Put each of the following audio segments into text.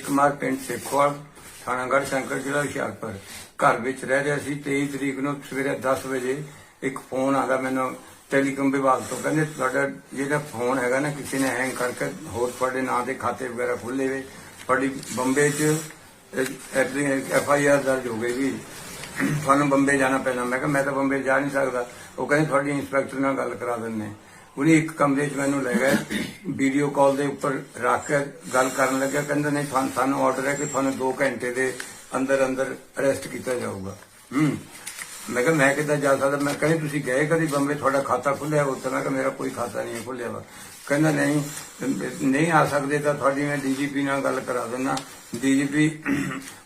ਕੁਮਾਰ ਪਿੰਡ ਸੇਖੋਵਾਲ ਥਾਣਾ ਗੜ੍ਹ ਜ਼ਿਲ੍ਹਾ ਹੁਸ਼ਿਆਰਪੁਰ। ਘਰ ਵਿੱਚ ਰਹਿ ਰਿਹਾ ਸੀ 23 ਤਰੀਕ ਨੂੰ ਸਵੇਰੇ 10 ਵਜੇ ਇੱਕ ਫੋਨ ਆਦਾ ਮੈਨੂੰ, ਟੈਲੀਕਾਮ ਵਿਭਾਗ ਤੋਂ, ਕਹਿੰਦੇ ਤੁਹਾਡਾ ਜਿਹੜਾ ਫੋਨ ਹੈਗਾ ਨਾ, ਕਿਸੇ ਨੇ ਹੈਂਗ ਕਰਕੇ ਹੋਰ ਤੁਹਾਡੇ ਨਾਂ ਦੇ ਖਾਤੇ ਵਗੈਰਾ ਖੁੱਲੇ ਵੇ। ਤੁਹਾਡੀ ਬੰਬੇ 'ਚ ਐਫ ਆਈ ਆਰ ਦਰਜ ਹੋ ਗਈ ਵੀ ਤੁਹਾਨੂੰ ਬੰਬੇ ਜਾਣਾ ਪੈਣਾ ਮੈਂ ਕਿਹਾ, ਮੈਂ ਤਾਂ ਬੰਬੇ ਜਾ ਨਹੀਂ ਸਕਦਾ। ਉਹ ਕਹਿੰਦੇ, ਤੁਹਾਡੀ ਇੰਸਪੈਕਟਰ ਨਾਲ ਗੱਲ ਕਰਾ ਦਿੰਦੇ। ਉਹਨੇ ਇੱਕ ਕਮਰੇ 'ਚ ਮੈਨੂੰ ਲੈ ਗਏ ਵੀਡੀਓ ਕਾਲ ਦੇ ਉੱਪਰ ਰੱਖ ਕੇ ਗੱਲ ਕਰਨ ਲੱਗਿਆ, ਕਹਿੰਦਾ ਨਹੀਂ ਤੁਹਾਨੂੰ ਸਾਨੂੰ ਆਰਡਰ ਹੈ ਕਿ ਤੁਹਾਨੂੰ 2 ਘੰਟੇ ਦੇ ਅੰਦਰ ਅੰਦਰ ਅਰੈਸਟ ਕੀਤਾ ਜਾਊਗਾ। ਹੂੰ। ਮੈਂ ਕਿਹਾ, ਮੈਂ ਕਿੱਦਾਂ ਜਾ ਸਕਦਾ? ਮੈਂ ਕਹਿੰਦੀ, ਤੁਸੀਂ ਗਏ ਕਦੀ ਬੰਬੇ? ਤੁਹਾਡਾ ਖਾਤਾ ਖੁੱਲਿਆ ਉੱਥੇ ਮੈਂ ਕਿਹਾ, ਮੇਰਾ ਕੋਈ ਖਾਤਾ ਨਹੀਂ ਖੁੱਲਿਆ ਵਾ। ਕਹਿੰਦਾ, ਨਹੀਂ ਨਹੀਂ ਆ ਸਕਦੇ ਤਾਂ ਤੁਹਾਡੀ ਮੈਂ ਡੀਜੀਪੀ ਨਾਲ ਗੱਲ ਕਰਾ ਦਿੰਦਾ। ਡੀਜੀਪੀ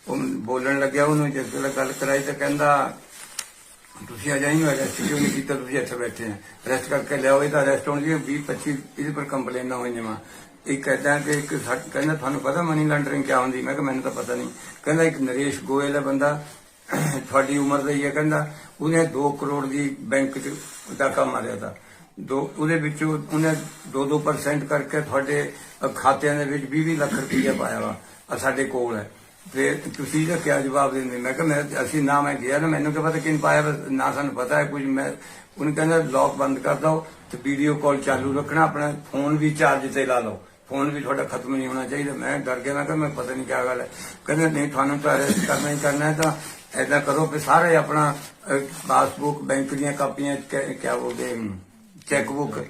ਉਹ ਬੋਲਣ ਲੱਗਿਆ ਉਹਨੂੰ, ਜਿਸ ਵੇਲੇ ਗੱਲ ਕਰਾਈ ਤਾਂ ਕਹਿੰਦਾ ਤੁਸੀਂ ਅਜੇ ਨਹੀਂ ਅਰੈਸਟ ਕਿਉਂ ਨਹੀਂ ਕੀਤਾ, ਤੁਸੀਂ ਇੱਥੇ ਬੈਠੇ ਆ। ਅਰੈਸਟ ਕਰਕੇ ਲਿਆਓ ਇਹ ਤਾਂ ਅਰੈਸਟ ਹੋਣ ਦੀ 20 25 ਇਹਦੇ ਪਰ ਕੰਪਲੇਨਾਂ ਹੋਈਆਂ ਵਾ ਇੱਕ ਕਹਿੰਦਾ ਕਿ ਇੱਕ ਕਹਿੰਦਾ ਤੁਹਾਨੂੰ ਪਤਾ ਮਨੀ ਲਾਂਡਰਿੰਗ ਕਿਆ ਹੁੰਦੀ? ਮੈਂ ਕਿਹਾ ਮੈਨੂੰ ਤਾਂ ਪਤਾ ਨਹੀਂ। ਕਹਿੰਦਾ ਇੱਕ ਨਰੇਸ਼ ਗੋਇਲ ਹੈ ਬੰਦਾ, ਤੁਹਾਡੀ ਉਮਰ ਦਾ ਹੀ ਹੈ, ਕਹਿੰਦਾ। ਉਹਨੇ 2 ਕਰੋੜ ਦੀ ਬੈਂਕ 'ਚ ਡਾਕਾ ਮਾਰਿਆ ਤਾਂ। ਦੋ, ਉਹਦੇ ਵਿੱਚੋਂ ਉਹਨੇ 2-2% ਕਰਕੇ ਤੁਹਾਡੇ ਖਾਤਿਆਂ ਦੇ ਵਿੱਚ 20 ਲੱਖ ਰੁਪਈਆ ਪਾਇਆ ਵਾ ਸਾਡੇ ਕੋਲ ਹੈ। ਫਿਰ ਤੁਸੀਂ ਇਹਦਾ ਕਿਆ ਜਵਾਬ ਦਿੰਦੇ? ਮੈਂ ਕਿਹਾ ਅਸੀਂ ਨਾ ਮੈਂ ਗਿਆ ਨਾ, ਮੈਨੂੰ ਕੀ ਪਤਾ ਕਿਨ ਪਾਇਆ ਨਾ ਸਾਨੂੰ ਪਤਾ ਹੈ ਕੁਝ। ਮੈਂ ਉਹਨੇ ਕਹਿੰਦਾ ਲੌਕ ਬੰਦ ਕਰ ਦਿਓ ਤੇ ਵੀਡੀਓ ਕਾਲ ਚਾਲੂ ਰੱਖਣਾ, ਆਪਣਾ ਫੋਨ ਵੀ ਚਾਰਜ ਤੇ ਲਾ ਲਓ। ਫੋਨ ਵੀ ਤੁਹਾਡਾ ਖਤਮ ਨਹੀਂ ਹੋਣਾ ਚਾਹੀਦਾ। ਮੈਂ ਡਰ ਗਿਆ, ਮੈਂ ਕਿਹਾ, ਮੈਂ ਪਤਾ ਨਹੀਂ ਕਿਆ ਗੱਲ ਹੈ। ਕਹਿੰਦੇ, ਨਹੀਂ, ਤੁਹਾਨੂੰ ਤਾਂ ਅਰੈਸਟ ਕਰਨਾ ਹੀ ਕਰਨਾ ਹੈ, ਤਾਂ ਐਦਾਂ ਕਰੋ ਕਿ ਸਾਰੇ ਆਪਣਾ ਪਾਸਬੁੱਕ ਬੈਂਕ ਦੀਆਂ ਕਾਪੀਆਂ, ਕਿਆ ਬੋਲਦੇ ਚੈੱਕ ਬੁੱਕ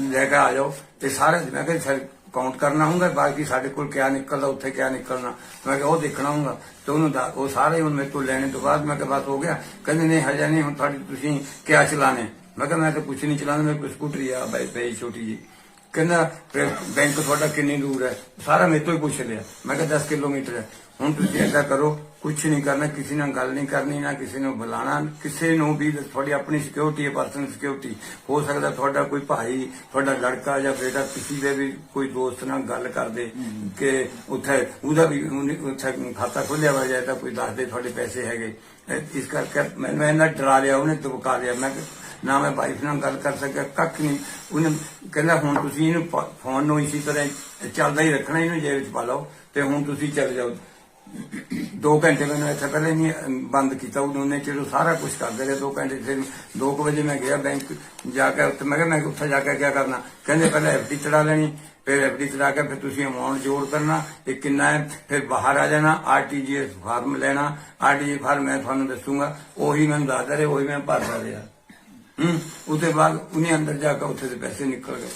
ਲੈ ਕੇ ਆ ਜਾਓ। ਤੇ ਸਾਰੇ ਮੈਂ ਕਿਹਾ ਕਾਊਂਟ ਕਰਨਾ ਹੁੰਦਾ ਬਾਕੀ ਸਾਡੇ ਕੋਲ ਕਿਆ ਨਿਕਲਦਾ, ਉੱਥੇ ਕਿਆ ਨਿਕਲਣਾ। ਮੈਂ ਕਿਹਾ ਉਹ ਦੇਖਣਾ ਹੁੰਦਾ ਤੇ ਉਹਨੂੰ ਉਹ ਸਾਰੇ ਹੁਣ ਮੇਰੇ ਤੋਂ ਲੈਣੇ ਤੋਂ ਬਾਅਦ ਮੈਂ ਕਿਹਾ ਬਸ ਹੋ ਗਿਆ। ਕਹਿੰਦੇ ਨਹੀਂ, ਹਜੇ ਨਹੀਂ, ਹੁਣ ਤੁਹਾਡੀ ਤੁਸੀਂ ਕਿਆ ਚਲਾਣੇ? ਮੈਂ ਕਿਹਾ ਮੈਂ ਤਾਂ ਕੁਝ ਨਹੀਂ ਚਲਾਉਣਾ ਮੇਰੇ ਕੋਲ ਸਕੂਟਰੀ ਆ ਬਾਈ, ਪਈ ਛੋਟੀ ਜੀ ਕਹਿੰਦਾ ਬੈਂਕ ਤੁਹਾਡਾ ਕਿੰਨੀ ਦੂਰ ਹੈ? ਸਾਰਾ ਮੇਰੇ ਤੋਂ ਹੀ ਪੁੱਛ ਲਿਆ। ਮੈਂ ਕਿਹਾ 10 ਕਿਲੋਮੀਟਰ ਹੈ। ਹੁਣ ਤੁਸੀਂ ਐਸਾ ਕਰੋ ਕੁਝ ਨਹੀਂ ਕਰਨਾ ਕਿਸੇ ਨਾਲ ਗੱਲ ਨਹੀਂ ਕਰਨੀ ਨਾ ਕਿਸੇ ਨੂੰ ਬੁਲਾਣਾ ਕਿਸੇ ਨੂੰ ਵੀ ਤੁਹਾਡੀ ਆਪਣੀ ਸਿਕਿਉਰਿਟੀ ਹੈ ਪਰਸਨਲ ਸਿਕਿਉਰਿਟੀ ਹੋ ਸਕਦਾ ਤੁਹਾਡਾ ਕੋਈ ਭਾਈ ਤੁਹਾਡਾ ਲੜਕਾ ਜਾਂ ਬੇਟਾ ਕਿਸੇ ਦੇ ਵੀ ਕੋਈ ਦੋਸਤ ਨਾਲ ਗੱਲ ਕਰਦੇ ਕਿ ਉੱਥੇ ਉਹਦਾ ਵੀ ਉਹਨੇ ਉੱਥੇ ਖਾਤਾ ਖੋਲਿਆ ਵਾ ਜਾਂ ਤਾਂ ਕੋਈ ਦੱਸਦੇ ਤੁਹਾਡੇ ਪੈਸੇ ਹੈਗੇ। ਇਸ ਕਰਕੇ ਮੈਂ ਮੈਂ ਇਹਨਾਂ ਡਰਾ ਲਿਆ ਉਹਨੇ ਧਮਕਾ ਲਿਆ। ਮੈਂ ਨਾ ਮੈਂ ਵਾਈਫ ਨਾਲ ਗੱਲ ਕਰ ਸਕਿਆ ਕੱਖ ਨਹੀਂ। ਉਹਨੇ ਕਹਿੰਦਾ ਹੁਣ ਤੁਸੀਂ ਇਹਨੂੰ ਫੋਨ ਨੂੰ ਇਸੇ ਤਰ੍ਹਾਂ ਚੱਲਦਾ ਹੀ ਰੱਖਣਾ ਇਹਨੂੰ ਜੇਬ ਵਿੱਚ ਪਾ ਲਓ ਤੇ ਹੁਣ ਤੁਸੀਂ ਚੱਲ ਜਾਓ। 2 ਘੰਟੇ ਮੈਨੂੰ ਇੱਥੇ ਪਹਿਲੇ ਨਹੀਂ ਬੰਦ ਕੀਤਾ ਉਹਨੇ ਚਲੋ ਸਾਰਾ ਕੁਝ ਕਰਦੇ ਰਹੇ 2 ਘੰਟੇ ਫਿਰ 2 ਵਜੇ ਮੈਂ ਗਿਆ ਬੈਂਕ ਜਾ ਕੇ ਉੱਥੇ, ਮੈਂ ਕਿਹਾ ਮੈਂ ਉੱਥੇ ਜਾ ਕੇ ਕੀ ਕਰਨਾ? ਕਹਿੰਦੇ ਪਹਿਲਾਂ ਐਫਡੀ ਚੜਾ ਲੈਣੀ, ਫਿਰ ਐਫਡੀ ਚੜਾ ਕੇ ਫਿਰ ਤੁਸੀਂ ਅਮਾਉਂਟ ਜੋੜ ਕਰਨਾ ਇਹ ਕਿੰਨਾ ਹੈ, ਫਿਰ ਬਾਹਰ ਆ ਜਾਣਾ ਆਰਟੀਜੀਐਸ ਫਾਰਮ ਲੈਣਾ ਆਰਟੀਜੀ ਫਾਰਮ ਮੈਂ ਤੁਹਾਨੂੰ ਦੱਸੂਗਾ, ਉਹੀ ਮੈਨੂੰ ਦੱਸਦਾ ਰਿਹਾ, ਉਹੀ ਮੈਂ ਭਰਦਾ ਰਿਹਾ। ਹੂੰ, ਉਹਦੇ ਬਾਅਦ ਉਹਨੇ ਅੰਦਰ ਜਾ ਕੇ ਉੱਥੇ ਦੇ ਪੈਸੇ ਨਿਕਲ ਗਏ।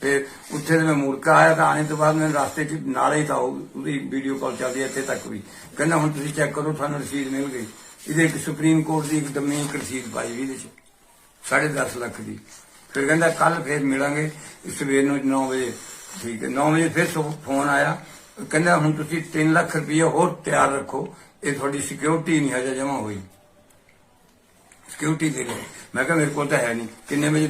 ਫਿਰ ਉੱਥੇ ਮੈਂ ਮੁਰਕਾ ਆਇਆ ਤਾਂ ਆਣੇ ਤੋਂ ਬਾਅਦ ਮੈਨੂੰ ਰਸਤੇ 'ਚ ਨਾਲ ਹੀ ਤਾਂ ਉਹਦੀ ਵੀਡੀਓ ਕਾਲ ਚੱਲਦੀ ਇੱਥੇ ਤੱਕ ਵੀ। ਕਹਿੰਦਾ ਹੁਣ ਤੁਸੀਂ ਚੈੱਕ ਕਰੋ, ਤੁਹਾਨੂੰ ਰਸੀਦ ਮਿਲ ਗਈ। ਇਹਦੇ ਇੱਕ ਸੁਪਰੀਮ ਕੋਰਟ ਦੀ ਇੱਕ ਦਮੀ ਰਸੀਦ ਪਾਈ ਵੀ ਇਹਦੇ 'ਚ, ਸਾਢੇ ਦਸ ਲੱਖ ਦੀ। ਫਿਰ ਕਹਿੰਦਾ ਕੱਲ ਫੇਰ ਮਿਲਾਂਗੇ ਸਵੇਰ ਨੂੰ 9 ਵਜੇ। ਠੀਕ ਹੈ 9 ਵਜੇ ਫਿਰ ਸੁ- ਫੋਨ ਆਇਆ। ਕਹਿੰਦਾ ਹੁਣ ਤੁਸੀਂ 3 ਲੱਖ ਰੁਪਏ ਹੋਰ ਤਿਆਰ ਰੱਖੋ, ਇਹ ਤੁਹਾਡੀ ਸਿਕਿਉਰਿਟੀ ਨਹੀਂ ਹਜੇ ਜਮਾ ਹੋਈ। ਸਿਕਿਉਰਿਟੀ ਦੇ ਲਈ। ਮੈਂ ਕਿਹਾ ਮੇਰੇ ਕੋਲ ਤਾਂ ਹੈ ਨਹੀਂ। ਕਿੰਨੇ ਵਜੇ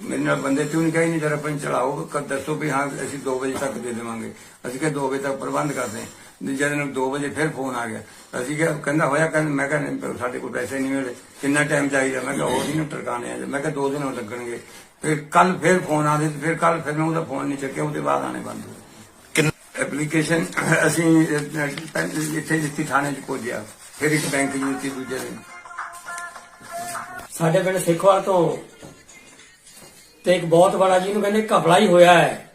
ਮੇਰੇ ਨਾਲ ਬੰਦੇ ਕਿਉਂ ਨਹੀਂ ਕਹੀ ਨਹੀਂ ਜਰਾ ਪੰਚ ਚਲਾਓ ਕਦ ਦੱਸੋ ਵੀ ਹਾਂ ਅਸੀਂ 2 ਵਜੇ ਤੱਕ ਦੇ ਦੇਵਾਂਗੇ। ਅਸੀਂ ਕਿਹਾ 2 ਵਜੇ ਤੱਕ ਪ੍ਰਬੰਧ ਕਰਦੇ ਹਾਂ। ਜਦ ਨੂੰ 2 ਵਜੇ ਫਿਰ ਫੋਨ ਆ ਗਿਆ। ਅਸੀਂ ਕਿਹਾ ਕਹਿੰਦਾ ਹੋਇਆ ਕਹਿੰਦਾ ਮੈਂ ਕਿਹਾ ਨਹੀਂ, ਸਾਡੇ ਕੋਲ ਪੈਸੇ ਨਹੀਂ ਮਿਲੇ। ਕਿੰਨਾ ਟਾਈਮ ਚਾਹੀਦਾ? ਮੈਂ ਕਿਹਾ ਉਹ ਨਹੀਂ ਟਰਕਾਣੇ ਆ ਮੈਂ ਕਿਹਾ 2 ਦਿਨ ਲੱਗਣਗੇ। ਫਿਰ ਕੱਲ ਫਿਰ ਫੋਨ ਆ ਗਏ ਫਿਰ ਕੱਲ ਫਿਰ ਮੈਂ ਉਹਦਾ ਫੋਨ ਨਹੀਂ ਚੱਕਿਆ ਉਹਦੇ ਬਾਅਦ ਆਣੇ ਬੰਦ ਹੋ ਐਪਲੀਕੇਸ਼ਨ ਅਸੀਂ ਇੱਥੇ ਜਿੱਤੀ ਥਾਣੇ ਚ ਪਹੁੰਚਿਆ ਫਿਰ ਇੱਕ ਬੈਂਕ ਯੂਨੀਟੀ ਦੂਜੇ ਦਿਨ। ਸਾਡੇ ਪਿੰਡ ਸਿੱਖਵਾਲ ਤੋਂ ਤੇ ਇੱਕ ਬਹੁਤ ਬੜਾ ਜਿਹਨੂੰ ਕਹਿੰਦੇ ਘਪਲਾ ਹੀ ਹੋਇਆ ਹੈ।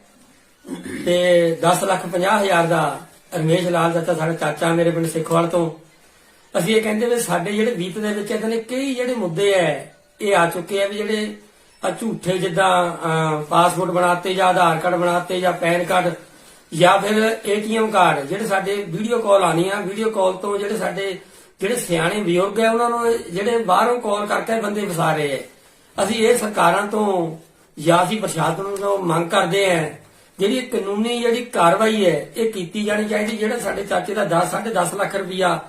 ਤੇ 10 ਲੱਖ 50 ਹਜ਼ਾਰ ਦਾ ਰਮੇਸ਼ ਲਾਲ ਦੱਤਾ ਸਾਡਾ ਚਾਚਾ ਮੇਰੇ ਪਿੰਡ ਸਿੱਖਵਾਲ ਤੋਂ। ਅਸੀਂ ਇਹ ਕਹਿੰਦੇ ਵੀ ਸਾਡੇ ਜਿਹੜੇ ਬੀਤ ਦੇ ਵਿੱਚ ਇਹਦੇ ਨੇ ਕਈ ਜਿਹੜੇ ਮੁੱਦੇ ਐ, ਇਹ ਆ ਚੁੱਕੇ ਆ ਵੀ ਜਿਹੜੇ ਆ ਝੂਠੇ ਜਿੱਦਾਂ ਪਾਸਪੋਰਟ ਬਣਾਤੇ ਜਾਂ ਆਧਾਰ ਕਾਰਡ ਬਣਾਤੇ ਜਾਂ ਪੈਨ ਕਾਰਡ ਜਾਂ ਫਿਰ ਏਟੀਐਮ ਕਾਰਡ, ਜਿਹੜੇ ਸਾਡੇ ਵੀਡੀਓ ਕਾਲ ਆਣੀ ਆ, ਵੀਡੀਓ ਕਾਲ ਤੋਂ ਜਿਹੜੇ ਸਾਡੇ, ਜਿਹੜੇ ਸਿਆਣੇ ਬਜ਼ੁਰਗ ਆ ਉਹਨਾਂ ਨੂੰ ਇਹ ਜਿਹੜੇ ਬਾਹਰੋਂ ਕਾਲ ਕਰਕੇ ਬੰਦੇ ਫਸਾ ਰਹੇ ਐ। ਅਸੀਂ ਇਹ ਸਰਕਾਰਾਂ ਤੋਂ ਜਾਂ ਅਸੀਂ ਪ੍ਰਸ਼ਾਸਨ ਤੋਂ ਮੰਗ ਕਰਦੇ ਆ, ਜਿਹੜੀ ਕਾਨੂੰਨੀ ਜਿਹੜੀ ਕਾਰਵਾਈ ਹੈ, ਇਹ ਕੀਤੀ ਜਾਣੀ ਚਾਹੀਦੀ, ਜਿਹੜਾ ਸਾਡੇ ਚਾਚੇ ਦਾ 10 10.5 ਲੱਖ ਰੁਪਇਆ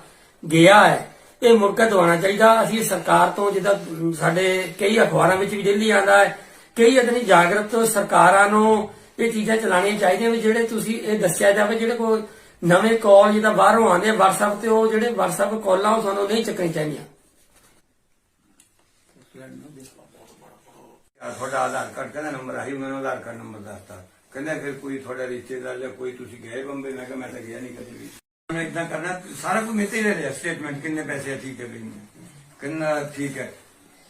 ਗਿਆ ਹੈ, ਇਹ ਮੁਰਕਾ ਦਵਾਉਣਾ ਚਾਹੀਦਾ। ਅਸੀਂ ਸਰਕਾਰ ਤੋਂ ਜਿੱਦਾਂ ਸਾਡੇ ਕਈ ਅਖਬਾਰਾਂ ਵਿੱਚ ਵੀ ਦਿੱਲੀ ਆਉਂਦਾ ਹੈ, ਕਈ ਅਦਨੀ ਜਾਗਰਤ ਸਰਕਾਰਾਂ ਨੂੰ ਇਹ ਚੀਜ਼ਾਂ ਚਲਾਉਣੀਆਂ ਚਾਹੀਦੀਆਂ ਵੀ ਜਿਹੜੇ ਤੁਸੀਂ ਇਹ ਦੱਸਿਆ ਜਾਵੇ, ਜਿਹੜੇ ਕੋਈ ਨਵੇਂ ਕਾਲ ਜਿੱਦਾਂ ਬਾਹਰੋਂ ਆਉਂਦੇ ਆ, WhatsApp ਤੇ ਉਹ ਜਿਹੜੇ WhatsApp ਕਾਲਾਂ ਉਹ ਸਾਨੂੰ ਨਹੀਂ ਚੱਕਣੀ ਚਾਹੀਦੀਆਂ। ਤੁਹਾਡਾ ਆਧਾਰ ਕਾਰਡ ਕਹਿੰਦਾ ਨੰਬਰ ਆਹੀ ਮੈਨੂੰ ਆਧਾਰ ਕਾਰਡ ਨੰਬਰ ਦੱਸਤਾ। ਕਹਿੰਦਾ ਫਿਰ ਕੋਈ ਤੁਹਾਡਾ ਰਿਸ਼ਤੇਦਾਰ ਜਾਂ ਕੋਈ ਤੁਸੀਂ ਗਏ ਬੰਬੇ ਮੈਂ ਕਿਹਾ ਮੈਂ ਤਾਂ ਗਿਆ ਨਹੀਂ ਕਦੇ ਵੀ। ਮੈਂ ਇਦਾਂ ਕਰਨਾ ਸਾਰਾ ਕੁਝ ਮੇਤੇ ਹੀ ਲੈ ਲਿਆ ਸਟੇਟਮੈਂਟ ਕਿੰਨੇ ਪੈਸੇ ਆ ਠੀਕ ਹੈ ਵੀ ਕਿੰਨਾ ਠੀਕ ਹੈ।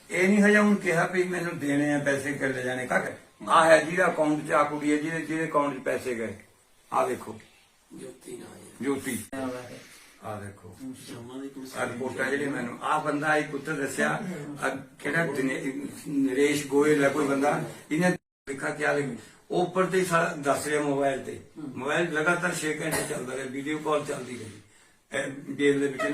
ਇਹ ਨਹੀਂ ਹਜਾ ਹੁਣ ਕਿਹਾ ਵੀ ਮੈਨੂੰ ਦੇਣੇ ਆ ਪੈਸੇ ਕਰ ਲੈ ਜਾਣੇ ਕੱਟ ਆ ਹੈ ਜਿਹਦਾ ਅਕਾਊਂਟ 'ਚ ਆ ਕੁੜੀ ਹੈ ਜਿਹਦੇ ਜਿਹਦੇ ਅਕਾਊਂਟ 'ਚ ਪੈਸੇ ਗਏ। ਆ ਦੇਖੋ ਜੋਤੀ ਨਾ ਜੋਤੀ। ਆ ਦੇਖੋ। ਆ ਰਿਪੋਰਟਾਂ ਜਿਹੜੇ ਮੈਨੂੰ ਆ ਬੰਦਾ ਇੱਕ ਉੱਤਰ ਦੱਸਿਆ ਆਹ ਕਿਹੜਾ ਦਿਨੇ- ਨਰੇਸ਼ ਗੋਇਲ ਹੈ ਕੋਈ ਬੰਦਾ ਇਹਨੇ ਲਿਖਾ ਕਿਆ ਲਿਖ ਉਹ ਉੱਪਰ ਤੇ ਹੀ ਸਾਰਾ ਦੱਸ ਰਿਹਾ ਮੋਬਾਈਲ ਤੇ। ਮੋਬਾਈਲ ਲਗਾਤਾਰ 6 ਘੰਟੇ ਚੱਲਦਾ ਰਿਹਾ ਵੀਡੀਓ ਕਾਲ ਚੱਲਦੀ ਰਹੀ। ਇਹ ਜੇਲ੍ਹ ਦੇ ਵਿੱਚ